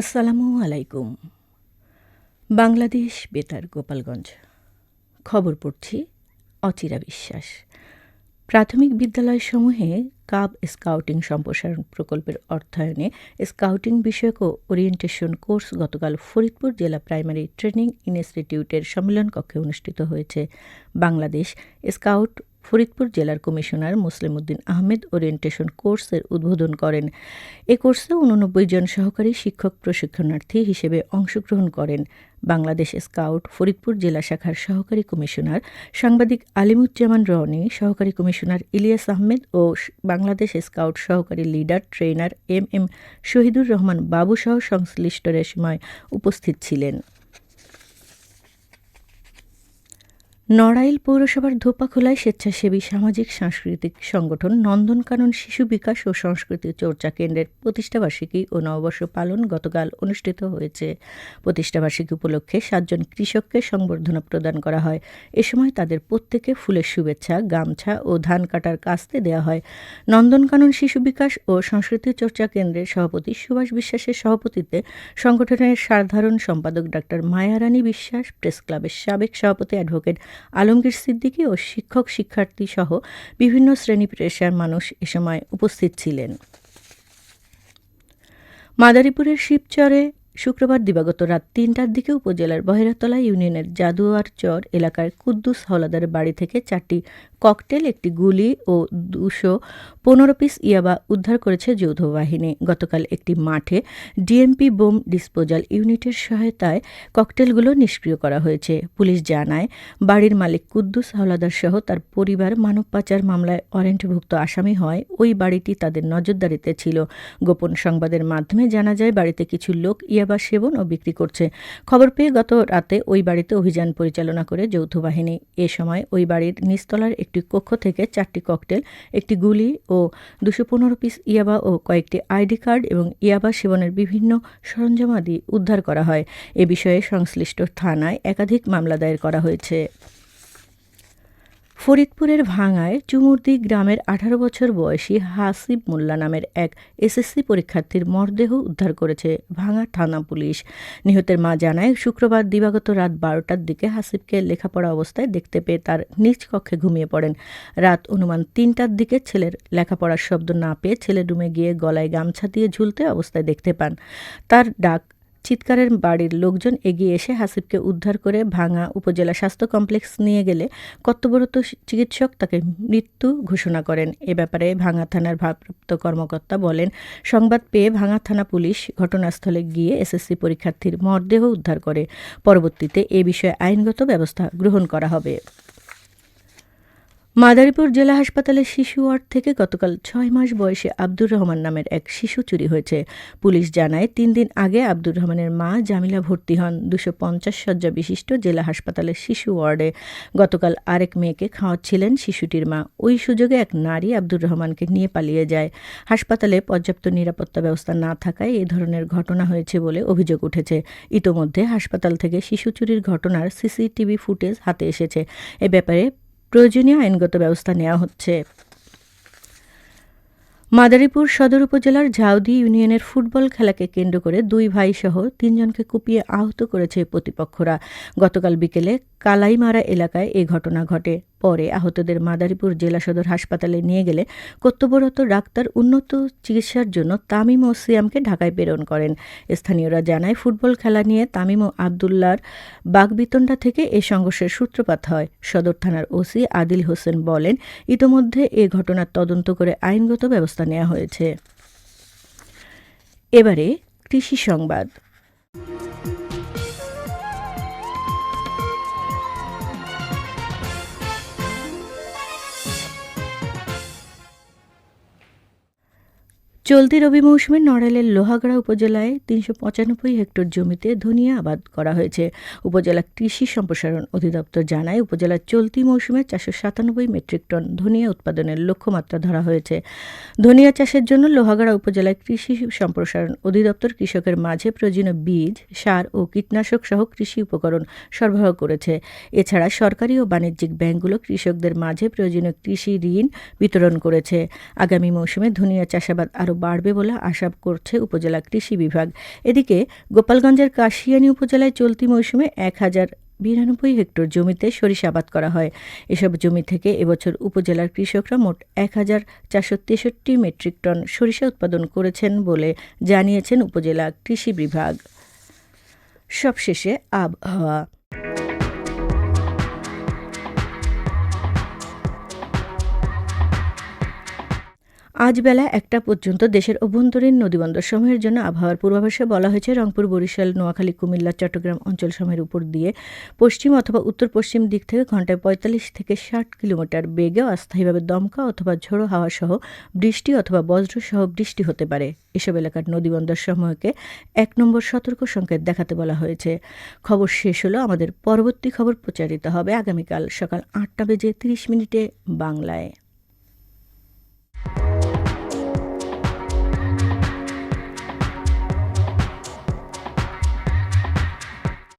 আসসালামু আলাইকুম। বাংলাদেশ বেতার গোপালগঞ্জ। খবর পড়ছি অচিরা বিশ্বাস। প্রাথমিক বিদ্যালয়সমূহে কাব স্কাউটিং সম্প্রসারণ প্রকল্পের অর্থায়নে স্কাউটিং বিষয়ক ওরিয়েন্টেশন কোর্স গতকাল ফরিদপুর জেলা প্রাইমারি ট্রেনিং ইনস্টিটিউটের সম্মেলন কক্ষে অনুষ্ঠিত হয়েছে। বাংলাদেশ স্কাউট ফরিদপুর জেলার কমিশনার মুসলিম উদ্দিন আহমেদ ওরিয়েন্টেশন কোর্সের উদ্বোধন করেন। এ কোর্সে উননব্বই জন সহকারী শিক্ষক, প্রশিক্ষণার্থী হিসেবে অংশগ্রহণ করেন। বাংলাদেশ স্কাউট ফরিদপুর জেলা শাখার সহকারী কমিশনার সাংবাদিক আলিমুজ্জামান রনি, সহকারী কমিশনার ইলিয়াস আহমেদ ও বাংলাদেশ স্কাউট সহকারী leader trainer M M Shahidur Rahman বাবুসহ সংশ্লিষ্টরা সময় উপস্থিত ছিলেন। নড়াইল পৌরসভার ধোপাখোলায় স্বেচ্ছাসেবী সামাজিক সাংস্কৃতিক সংগঠন নন্দনকানন শিশু বিকাশ ও সংস্কৃতি চর্চা কেন্দ্রের প্রতিষ্ঠাবার্ষিকী ও নববর্ষ পালন গতকাল অনুষ্ঠিত হয়েছে। প্রতিষ্ঠাবার্ষিকী উপলক্ষে সাতজন কৃষককে সংবর্ধনা প্রদান করা হয়। এ সময় তাদের প্রত্যেকে ফুলের শুভেচ্ছা, গামছা ও ধান কাটার কাস্তে দেওয়া হয়। নন্দনকানন শিশু বিকাশ ও সংস্কৃতি চর্চা কেন্দ্রের সভাপতি সুভাষ বিশ্বাসের সভাপতিত্বে সংগঠনের সাধারণ সম্পাদক ডাক্তার মায়ারানী বিশ্বাস, প্রেস ক্লাবের সাবেক সভাপতি অ্যাডভোকেট আলমগীর সিদ্দিকী ও শিক্ষক শিক্ষার্থী সহ বিভিন্ন শ্রেণি পেশার মানুষ এ সময় উপস্থিত ছিলেন। মাদারীপুরের শিবচরে শুক্রবার দিবাগত রাত তিনটার দিকে উপজেলার বহেরাতলা ইউনিয়নের জাদুয়ার চর এলাকার কুদ্দুস হলাদার বাড়ি থেকে চারটি ককটেল, একটি গুলি ও দুশো পনেরো পিস ইয়াবা উদ্ধার করেছে যৌথ বাহিনী। গতকাল একটি মাঠে ডিএমপি বোম ডিসপোজাল ইউনিটের সহায়তায় ককটেলগুলো নিষ্ক্রিয় করা হয়েছে। পুলিশ জানায়, বাড়ির মালিক কুদ্দুস হাওলাদার সহ তার পরিবার মানব পাচার মামলায় ওয়ারেন্টভুক্ত আসামি হয়। ওই বাড়িটি তাদের নজরদারিতে ছিল। গোপন সংবাদের মাধ্যমে জানা যায়, বাড়িতে কিছু লোক ইয়াবা সেবন ও বিক্রি করছে। খবর পেয়ে গত রাতে ওই বাড়িতে অভিযান পরিচালনা করে যৌথ বাহিনী। এ সময় ওই বাড়ির নিস্তলার একটি কক্ষ থেকে চারটি ককটেল, একটি গুলি ও দুশো পনেরো পিস ইয়াবা ও কয়েকটি আইডি কার্ড এবং ইয়াবা সেবনের বিভিন্ন সরঞ্জামাদি উদ্ধার করা হয়। এ বিষয়ে সংশ্লিষ্ট থানায় একাধিক মামলা দায়ের করা হয়েছে। ফরিদপুরের ভাঙায় চুমুরদি গ্রামের আঠারো বছর বয়সী হাসিব মোল্লা নামের এক এসএসসি পরীক্ষার্থীর মরদেহ উদ্ধার করেছে ভাঙা থানা পুলিশ। নিহতের মা জানায়, শুক্রবার দিবাগত রাত বারোটার দিকে হাসিবকে লেখাপড়া অবস্থায় দেখতে পেয়ে তার নিজ কক্ষে ঘুমিয়ে পড়েন। রাত অনুমান তিনটার দিকে ছেলের লেখাপড়ার শব্দ না পেয়ে ছেলে রুমে গিয়ে গলায় গামছা দিয়ে ঝুলতে অবস্থায় দেখতে পান। তার ডাক চিৎকারের বাড়ির লোকজন এগিয়ে এসে হাসিবকে উদ্ধার করে ভাঙা উপজেলা স্বাস্থ্য কমপ্লেক্স নিয়ে গেলে কর্তব্যরত চিকিৎসক তাকে মৃত্যু ঘোষণা করেন। এ ব্যাপারে ভাঙা থানার ভারপ্রাপ্ত কর্মকর্তা বলেন, সংবাদ পেয়ে ভাঙা থানা পুলিশ ঘটনাস্থলে গিয়ে এসএসসি পরীক্ষার্থীর মরদেহ উদ্ধার করে। পরবর্তীতে এ বিষয়ে আইনগত ব্যবস্থা গ্রহণ করা হবে। মাদারীপুর জেলা হাসপাতালের শিশু ওয়ার্ড থেকে গতকাল ছয় মাস বয়সে আব্দুর রহমান নামের এক শিশু চুরি হয়েছে। পুলিশ জানায়, তিন দিন আগে আব্দুর রহমানের মা জামিলা ভর্তি হন। দুশো পঞ্চাশ শয্যা বিশিষ্ট জেলা হাসপাতালের শিশু ওয়ার্ডে গতকাল আরেক মেয়েকে খাওয়াচ্ছিলেন শিশুটির মা। ওই সুযোগে এক নারী আব্দুর রহমানকে নিয়ে পালিয়ে যায়। হাসপাতালে পর্যাপ্ত নিরাপত্তা ব্যবস্থা না থাকায় এ ধরনের ঘটনা হয়েছে বলে অভিযোগ উঠেছে। ইতোমধ্যে হাসপাতাল থেকে শিশু চুরির ঘটনার সিসিটিভি ফুটেজ হাতে এসেছে। এ ব্যাপারে প্রয়োজনীয় আইনগত ব্যবস্থা নেওয়া হচ্ছে। মাদারীপুর সদর উপজেলার ঝাউদি ইউনিয়নের ফুটবল খেলাকে কেন্দ্র করে দুই ভাই সহ তিনজনকে কুপিয়ে আহত করেছে প্রতিপক্ষরা। গতকাল বিকেলে কালাইমারা এলাকায় এ ঘটনা ঘটে। পরে আহতদের মাদারীপুর জেলা সদর হাসপাতালে নিয়ে গেলে কর্তব্যরত ডাক্তার উন্নত চিকিৎসার জন্য তামিম ও সিয়ামকে ঢাকায় প্রেরণ করেন। স্থানীয়রা জানায়, ফুটবল খেলা নিয়ে তামিম ও আবদুল্লার বাগবিতণ্ডা থেকে এ সংঘর্ষের সূত্রপাত হয়। সদর থানার ওসি আদিল হোসেন বলেন, ইতোমধ্যে এ ঘটনার তদন্ত করে আইনগত ব্যবস্থা নেওয়া হয়েছে। এবারে কৃষি সংবাদ। চলতি রবি মৌসুমে নড়াইলের লোহাগড়া উপজেলায় তিনশো পঁচানব্বই হেক্টর জমিতে ধনিয়া আবাদ করা হয়েছে। উপজেলা কৃষি সম্প্রসারণ অধিদপ্তর জানায়, উপজেলার চলতি মৌসুমে চারশো সাতানব্বই মেট্রিক টন ধনিয়া উৎপাদনের লক্ষ্যমাত্রা ধরা হয়েছে। ধনিয়া চাষের জন্য লোহাগড়া উপজেলায় কৃষি সম্প্রসারণ অধিদপ্তর কৃষকের মাঝে প্রয়োজনীয় বীজ, সার ও কীটনাশক সহ কৃষি উপকরণ সরবরাহ করেছে। এছাড়া সরকারি ও বাণিজ্যিক ব্যাংকগুলো কৃষকদের মাঝে প্রয়োজনীয় কৃষি ঋণ বিতরণ করেছে। আগামী মৌসুমে ধনিয়া চাষাবাদ আরও বাড়বে বলে আশা করছে উপজেলা কৃষি বিভাগ। এদিকে গোপালগঞ্জের কাশিয়ানী উপজেলায় চলতি মৌসুমে এক হাজার বিরানব্বই হেক্টর জমিতে সরিষা আবাদ করা হয়। এসব জমি থেকে এবছর উপজেলার কৃষকরা মোট এক হাজার চারশো তেষট্টি মেট্রিক টন সরিষা উৎপাদন করেছেন বলে জানিয়েছেন উপজেলা কৃষি বিভাগ। সবশেষে আবহাওয়া। আজ বেলা একটা পর্যন্ত দেশের অভ্যন্তরীণ নদীবন্দর সমূহের জন্য আবহাওয়ার পূর্বাভাসে বলা হয়েছে, রংপুর, বরিশাল, নোয়াখালী, কুমিল্লা, চট্টগ্রাম অঞ্চল অঞ্চলসমূহের উপর দিয়ে পশ্চিম অথবা উত্তর পশ্চিম দিক থেকে ঘন্টায় পঁয়তাল্লিশ থেকে ষাট কিলোমিটার বেগে অস্থায়ীভাবে দমকা অথবা ঝোড়ো হাওয়া সহ বৃষ্টি অথবা বজ্র সহ বৃষ্টি হতে পারে। এসব এলাকার নদীবন্দর সমূহকে এক নম্বর সতর্ক সংকেত দেখাতে বলা হয়েছে। খবর শেষ হলো আমাদের পরবর্তী খবর প্রচারিত হবে আগামীকাল সকাল আটটা বেজে তিরিশ মিনিটে বাংলায়।